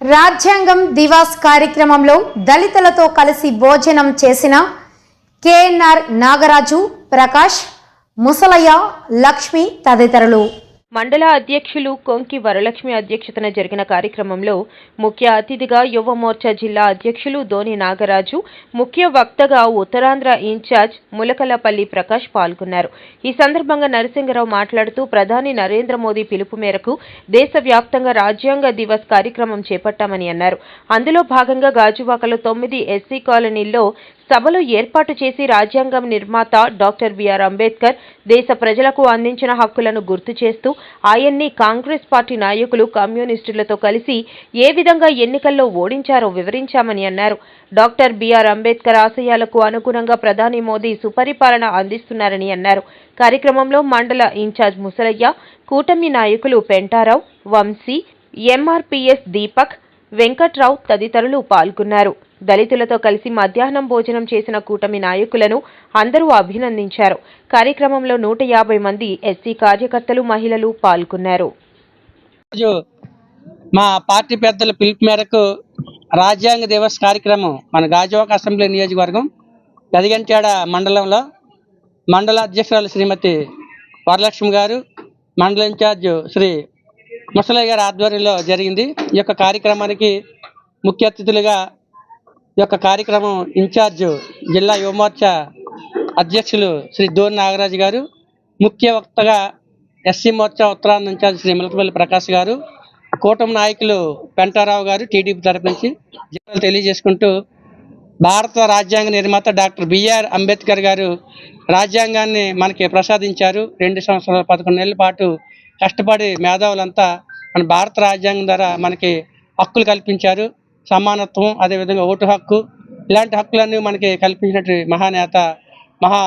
రాజ్యాంగం దివాస్ కార్యక్రమంలో దళితులతో కలిసి భోజనం చేసిన కేఎన్ఆర్ నాగరాజు ప్రకాష్ ముసలయ్య లక్ష్మి తదితరులు. మండల అధ్యక్షులు కొంకి వరలక్ష్మి అధ్యక్షతన జరిగిన కార్యక్రమంలో ముఖ్య అతిథిగా యువ మోర్చా జిల్లా అధ్యక్షులు ధోని నాగరాజు ముఖ్య వక్తగా ఉత్తరాంధ్ర ఇన్ఛార్జ్ ములకలపల్లి ప్రకాష్ పాల్గొన్నారు. ఈ సందర్భంగా నరసింగరావు మాట్లాడుతూ ప్రధాని నరేంద్ర మోదీ పిలుపు మేరకు దేశవ్యాప్తంగా రాజ్యాంగ దివస్ కార్యక్రమం చేపట్టామని అన్నారు. అందులో భాగంగా గాజువాకలో తొమ్మిది ఎస్సీ కాలనీల్లో సభలు ఏర్పాటు చేసి రాజ్యాంగం నిర్మాత డాక్టర్ బిఆర్ అంబేద్కర్ దేశ ప్రజలకు అందించిన హక్కులను గుర్తు చేస్తూ ఆయన్ని కాంగ్రెస్ పార్టీ నాయకులు కమ్యూనిస్టులతో కలిసి ఏ విధంగా ఎన్నికల్లో ఓడించారో వివరించామని అన్నారు. డాక్టర్ బిఆర్ అంబేద్కర్ ఆశయాలకు అనుగుణంగా ప్రధాని మోదీ సుపరిపాలన అందిస్తున్నారని అన్నారు. కార్యక్రమంలో మండల ఇన్ఛార్జ్ ముసలయ్య కూటమి నాయకులు పెంటారావు వంశీ ఎంఆర్పీఎస్ దీపక్ వెంకట్రావు తదితరులు పాల్గొన్నారు. దళితులతో కలిసి మధ్యాహ్నం భోజనం చేసిన కూటమి నాయకులను అందరూ అభినందించారు. కార్యక్రమంలో నూట యాభై మంది ఎస్సీ కార్యకర్తలు మహిళలు పాల్గొన్నారు. రోజు మా పార్టీ పెద్దల పిలుపు మేరకు రాజ్యాంగ దివస్ కార్యక్రమం మన గాజువాక అసెంబ్లీ నియోజకవర్గం గదిగంట్యాడ మండలంలో మండల అధ్యక్షురాలు శ్రీమతి వరలక్ష్మి గారు మండల ఇన్ఛార్జ్ శ్రీ ముసలయ్య గారి ఆధ్వర్యంలో జరిగింది. ఈ యొక్క కార్యక్రమానికి ముఖ్య అతిథులుగా యొక్క కార్యక్రమం ఇన్ఛార్జ్ జిల్లా యువమోర్చా అధ్యక్షులు శ్రీ దోన్ నాగరాజు గారు ముఖ్య వక్తగా SC Morcha Uttarandhra in charge Shri Milakapalli Prakash గారు కూటమి నాయకులు పెంటారావు గారు టీడీపీ తరపు నుంచి జిల్లాలు తెలియజేసుకుంటూ భారత రాజ్యాంగ నిర్మాత డాక్టర్ బిఆర్ అంబేద్కర్ గారు రాజ్యాంగాన్ని మనకి ప్రసాదించారు. రెండు సంవత్సరాల పదకొండు నెలల పాటు కష్టపడి మేధావులంతా మన భారత రాజ్యాంగం ద్వారా మనకి హక్కులు కల్పించారు. సమానత్వం అదేవిధంగా ఓటు హక్కు. ఇలాంటి హక్కులన్నీ మనకి కల్పించినట్టు మహానేత మహా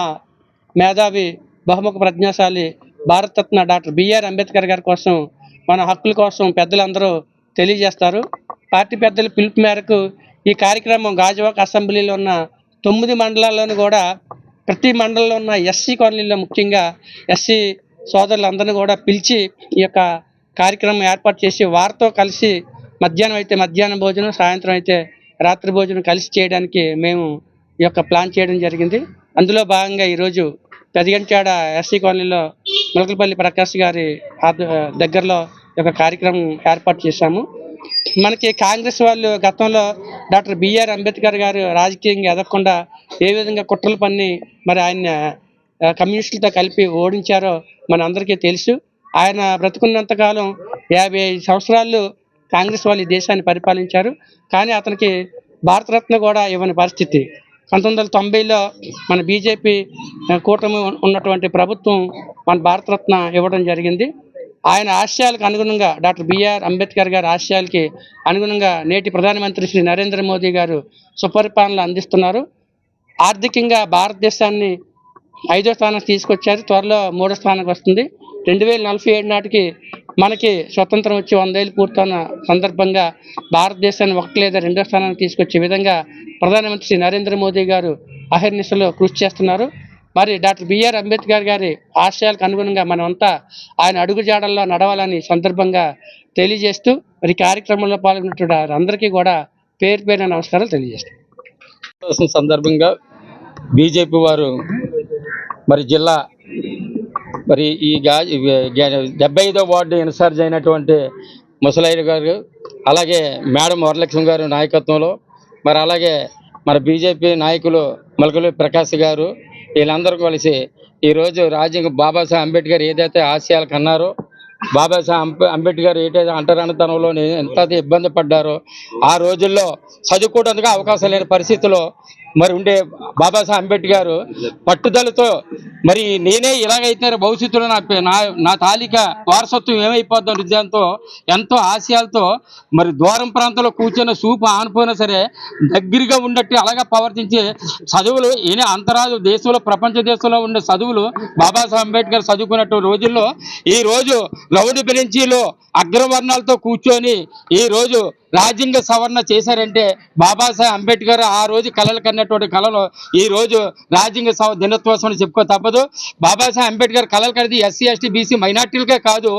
మేధావి బహుముఖ ప్రజ్ఞాశాలి Bharat Ratna doctor B R Ambedkar గారి కోసం మన హక్కుల కోసం పెద్దలందరూ తెలియజేస్తారు. పార్టీ పెద్దల పిలుపు మేరకు ఈ కార్యక్రమం గాజువాక అసెంబ్లీలో ఉన్న తొమ్మిది మండలాల్లోనూ కూడా ప్రతి మండలంలో ఉన్న ఎస్సీ కాలనీలో ముఖ్యంగా ఎస్సీ సోదరులందరినీ కూడా పిలిచి ఈ యొక్క కార్యక్రమం ఏర్పాటు చేసి వారితో కలిసి మధ్యాహ్నం అయితే మధ్యాహ్నం భోజనం సాయంత్రం అయితే రాత్రి భోజనం కలిసి చేయడానికి మేము ఈ యొక్క ప్లాన్ చేయడం జరిగింది. అందులో భాగంగా ఈరోజు పెదగంటాడ ఎస్సీ కాలనీలో ములకలపల్లి ప్రకాష్ గారి దగ్గరలో ఒక కార్యక్రమం ఏర్పాటు చేశాము. మనకి కాంగ్రెస్ వాళ్ళు గతంలో డాక్టర్ బిఆర్ అంబేద్కర్ గారు రాజకీయంగా ఎదగకుండా ఏ విధంగా కుట్రలు పన్ని మరి ఆయన కమ్యూనిస్టులతో కలిపి ఓడించారో మన అందరికీ తెలుసు. ఆయన బ్రతుకున్నంత కాలం యాభై ఐదు సంవత్సరాలు కాంగ్రెస్ వాళ్ళు ఈ దేశాన్ని పరిపాలించారు. కానీ అతనికి భారతరత్న కూడా ఇవ్వని పరిస్థితి. పంతొమ్మిది వందల తొంభైలో మన బీజేపీ కూటమి ఉన్నటువంటి ప్రభుత్వం మన భారతరత్న ఇవ్వడం జరిగింది. ఆయన ఆశయాలకు అనుగుణంగా డాక్టర్ బిఆర్ అంబేద్కర్ గారి ఆశయాలకి అనుగుణంగా నేటి ప్రధానమంత్రి శ్రీ నరేంద్ర మోదీ గారు సుపరిపాలన అందిస్తున్నారు. ఆర్థికంగా భారతదేశాన్ని ఐదో స్థానానికి తీసుకొచ్చారు. త్వరలో మూడో స్థానానికి వస్తుంది. రెండు వేల నలభై ఏడు నాటికి మనకి స్వతంత్రం వచ్చి వందేళ్ళు పూర్తయిన సందర్భంగా భారతదేశాన్ని ఒకటి లేదా రెండో స్థానానికి తీసుకొచ్చే విధంగా ప్రధానమంత్రి నరేంద్ర మోదీ గారు అహర్నిశలో కృషి చేస్తున్నారు. మరి డాక్టర్ బిఆర్ అంబేద్కర్ గారి ఆశయాలకు అనుగుణంగా మనమంతా ఆయన అడుగుజాడల్లో నడవాలని సందర్భంగా తెలియజేస్తూ మరి కార్యక్రమంలో పాల్గొన్నటువంటి అందరికీ కూడా పేరు పేరు నమస్కారాలు తెలియజేస్తాం. సందర్భంగా బీజేపీ వారు మరి జిల్లా మరి ఈ గా డెబ్బై ఐదో వార్డు ఇన్ఛార్జ్ అయినటువంటి ముసలయ్య గారు అలాగే మేడం వరలక్ష్మి గారు నాయకత్వంలో మరి అలాగే మన బీజేపీ నాయకులు మలకలు ప్రకాష్ గారు వీళ్ళందరూ కలిసి ఈరోజు రాజ్యాంగ బాబాసాహెబ్ అంబేద్కర్ ఏదైతే ఆశయాలు కన్నారో బాబాసాహెబ్ అంబే అంబేద్కర్ ఏదైతే అంటరానితనంలో ఎంత ఇబ్బంది పడ్డారో ఆ రోజుల్లో చదువుకోవడానికి అవకాశం లేని పరిస్థితిలో మరి ఉండే బాబాసాహెబ్ అంబేద్కర్ పట్టుదలతో మరి నేనే ఇలాగైతే భవిష్యత్తులో నా నా నా తాలిక వారసత్వం ఏమైపోద్దో ఉద్దేశంతో ఎంతో ఆశయాలతో మరి దూరం ప్రాంతంలో కూర్చొని సూపు ఆనిపోయినా సరే దగ్గరగా ఉన్నట్టు అలాగా ప్రవర్తించే చదువులు ఈయన అంతరాజు దేశంలో ప్రపంచ దేశంలో ఉండే చదువులు బాబాసాహెబ్ అంబేద్కర్ చదువుకున్నట్టు రోజుల్లో ఈ రోజు రౌండ్ బెంచీలో అగ్రవర్ణాలతో కూర్చొని ఈ రోజు రాజ్యాంగ సవరణ చేశారంటే బాబాసాహెబ్ అంబేద్కర్ ఆ రోజు కళలు కన్నటువంటి కళలు ఈ రోజు రాజ్యాంగ సవ దినోత్సవం అని చెప్పుకో తప్పదు. బాబాసాహెబ్ అంబేద్కర్ కళలు కన్నది ఎస్సీ ఎస్టీ బీసీ మైనార్టీలకే కాదు.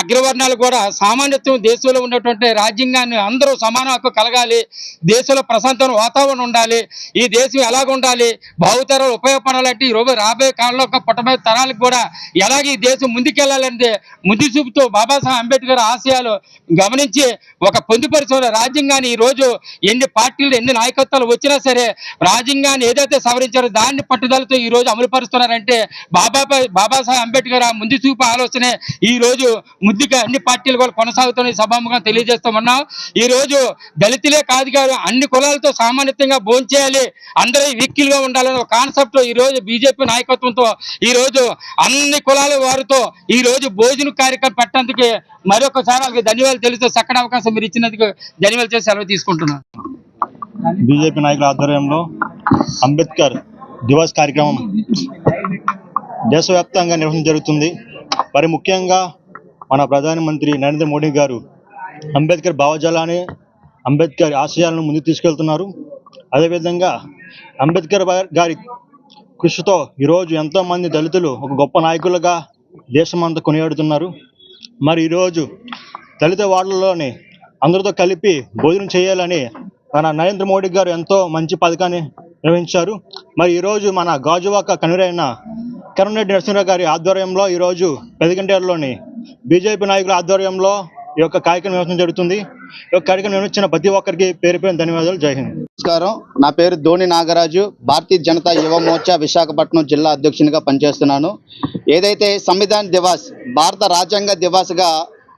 అగ్రవర్ణాలు కూడా సామాన్యత్వం దేశంలో ఉన్నటువంటి రాజ్యాంగాన్ని అందరూ సమాన హక్కు కలగాలి. దేశంలో ప్రశాంతమైన వాతావరణం ఉండాలి. ఈ దేశం ఎలాగ ఉండాలి? భావితరాలు ఉపయోగపడాలంటే ఈ రోజు రాబోయే కాలంలో ఒక పుట్టబోయే తరాలకు కూడా ఎలాగ ఈ దేశం ముందుకెళ్ళాలంటే ముందు చూపుతూ బాబాసాహెబ్ అంబేద్కర్ ఆశయాలు గమనించి ఒక పొందుపరిచిన రాజ్యాంగాన్ని ఈ రోజు ఎన్ని పార్టీలు ఎన్ని నాయకత్వాలు వచ్చినా సరే రాజ్యాంగాన్ని ఏదైతే సవరించారో దాన్ని పట్టుదలతో ఈ రోజు అమలు పరుస్తున్నారంటే బాబా బాబాసాహెబ్ అంబేద్కర్ ఆ ముందు చూపు ఆలోచనే ఈ రోజు ముద్దుగా అన్ని పార్టీలు కూడా కొనసాగుతున్న సభాముగా తెలియజేస్తామన్నాం. ఈ రోజు దళితులే కాదు కాదు అన్ని కులాలతో సామాన్యంగా భోంచేయాలి అందరూ వీక్కిల్గా ఉండాలనే ఒక కాన్సెప్ట్ ఈ రోజు బీజేపీ నాయకత్వంతో ఈ రోజు అన్ని కులాల వారితో ఈ రోజు భోజన కార్యక్రమం పెట్టడానికి మరొకసారి వాళ్ళకి ధన్యవాదాలు తెలుస్తూ చక్కటి అవకాశం మీరు ఇచ్చినందుకు ధన్యవాదాలు చేసి సెలవు తీసుకుంటున్నాను. బీజేపీ నాయకుల ఆధ్వర్యంలో అంబేద్కర్ దివస్ కార్యక్రమం దేశవ్యాప్తంగా నిర్వహించడం జరుగుతుంది. మరి ముఖ్యంగా మన ప్రధానమంత్రి నరేంద్ర మోడీ గారు అంబేద్కర్ భావజాలాన్ని అంబేద్కర్ ఆశయాలను ముందుకు తీసుకెళ్తున్నారు. అదేవిధంగా అంబేద్కర్ గారి కృషితో ఈరోజు ఎంతోమంది దళితులు ఒక గొప్ప నాయకులుగా దేశమంతా కొనియాడుతున్నారు. మరి ఈరోజు దళిత వార్డులలోని అందరితో కలిపి భోజనం చేయాలని మన నరేంద్ర మోడీ గారు ఎంతో మంచి పథకాన్ని నిర్వహించారు. మరి ఈరోజు మన గాజువాక కనురైన కరుణరెడ్డి నరసింహరావు గారి ఆధ్వర్యంలో ఈరోజు పెదగంటేరులోని బీజేపీ నాయకుల ఆధ్వర్యంలో ఈ యొక్క కార్యక్రమం నిర్వహించడం జరుగుతుంది? ఈ యొక్క కార్యక్రమం నిర్వహించిన ప్రతి ఒక్కరికి పేరు పేరు ధన్యవాదాలు. జై హింద్. నమస్కారం. నా పేరు ధోని నాగరాజు. భారతీయ జనతా యువ మోర్చా విశాఖపట్నం జిల్లా అధ్యక్షునిగా పనిచేస్తున్నాను. ఏదైతే సంవిధాన్ దివాస్ భారత రాజ్యాంగ దివాస్గా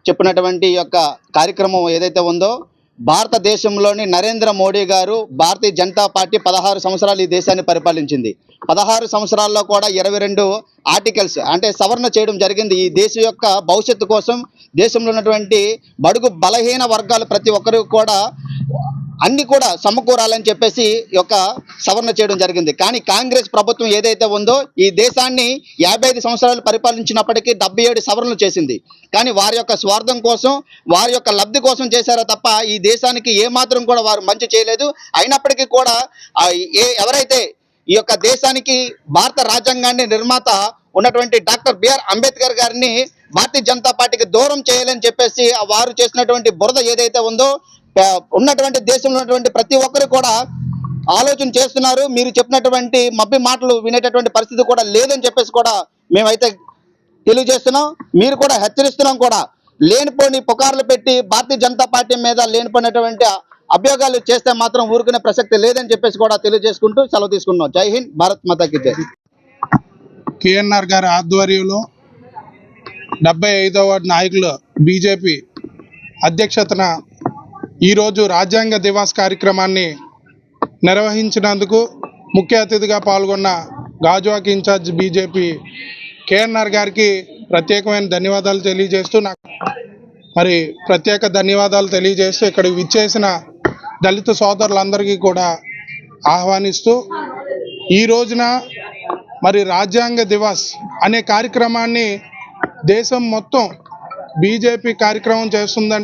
చెప్పినటువంటి యొక్క కార్యక్రమం ఏదైతే ఉందో భారతదేశంలోని నరేంద్ర మోడీ గారు భారతీయ జనతా పార్టీ పదహారు సంవత్సరాలు ఈ దేశాన్ని పరిపాలించింది. పదహారు సంవత్సరాల్లో కూడా ఇరవై రెండు ఆర్టికల్స్ అంటే సవరణ చేయడం జరిగింది. ఈ దేశం యొక్క భవిష్యత్తు కోసం దేశంలో ఉన్నటువంటి బడుగు బలహీన వర్గాలు ప్రతి ఒక్కరు కూడా అన్ని కూడా సమకూరాలని చెప్పేసి ఈ యొక్క సవరణ చేయడం జరిగింది. కానీ కాంగ్రెస్ ప్రభుత్వం ఏదైతే ఉందో ఈ దేశాన్ని యాభై ఐదు సంవత్సరాలు పరిపాలించినప్పటికీ డెబ్బై ఏడు సవరణలు చేసింది. కానీ వారి యొక్క స్వార్థం కోసం వారి యొక్క లబ్ధి కోసం చేశారో తప్ప ఈ దేశానికి ఏమాత్రం కూడా వారు మంచి చేయలేదు. అయినప్పటికీ కూడా ఏ ఎవరైతే ఈ యొక్క దేశానికి భారత రాజ్యాంగాన్ని నిర్మాత ఉన్నటువంటి డాక్టర్ బిఆర్ అంబేద్కర్ గారిని భారతీయ జనతా పార్టీకి దూరం చేయాలని చెప్పేసి వారు చేసినటువంటి బురద ఏదైతే ఉందో ఉన్నటువంటి దేశంలో ఉన్నటువంటి ప్రతి ఒక్కరు కూడా ఆలోచన చేస్తున్నారు. మీరు చెప్పినటువంటి మబ్బి మాటలు వినేటటువంటి పరిస్థితి కూడా లేదని చెప్పేసి కూడా మేమైతే తెలియజేస్తున్నాం. మీరు కూడా హెచ్చరిస్తున్నాం కూడా. లేనిపోని పుకార్లు పెట్టి భారతీయ జనతా పార్టీ మీద లేనిపోయినటువంటి అభ్యోగాలు చేస్తే మాత్రం ఊరుకునే ప్రసక్తి లేదని చెప్పేసి కూడా తెలియజేసుకుంటూ సెలవు తీసుకున్నాం జై హింద్ భారత్ మాతాకి జై. కేఎన్ఆర్ గారి ఆధ్వర్యంలో డెబ్బై ఐదవ వార్డు నాయకులు బీజేపీ అధ్యక్షతన ఈరోజు రాజ్యాంగ దివాస్ కార్యక్రమాన్ని నిర్వహించినందుకు ముఖ్య అతిథిగా పాల్గొన్న గాజువాక్ ఇన్ఛార్జ్ బీజేపీ కేఎన్ఆర్ గారికి ప్రత్యేకమైన ధన్యవాదాలు తెలియజేస్తూ నాకు మరి ప్రత్యేక ధన్యవాదాలు తెలియజేస్తూ ఇక్కడ విచ్చేసిన దళిత సోదరులందరికీ కూడా ఆహ్వానిస్తూ ఈ రోజున మరి రాజ్యాంగ దివాస్ అనే కార్యక్రమాన్ని దేశం మొత్తం బీజేపీ కార్యక్రమం చేస్తుందంటే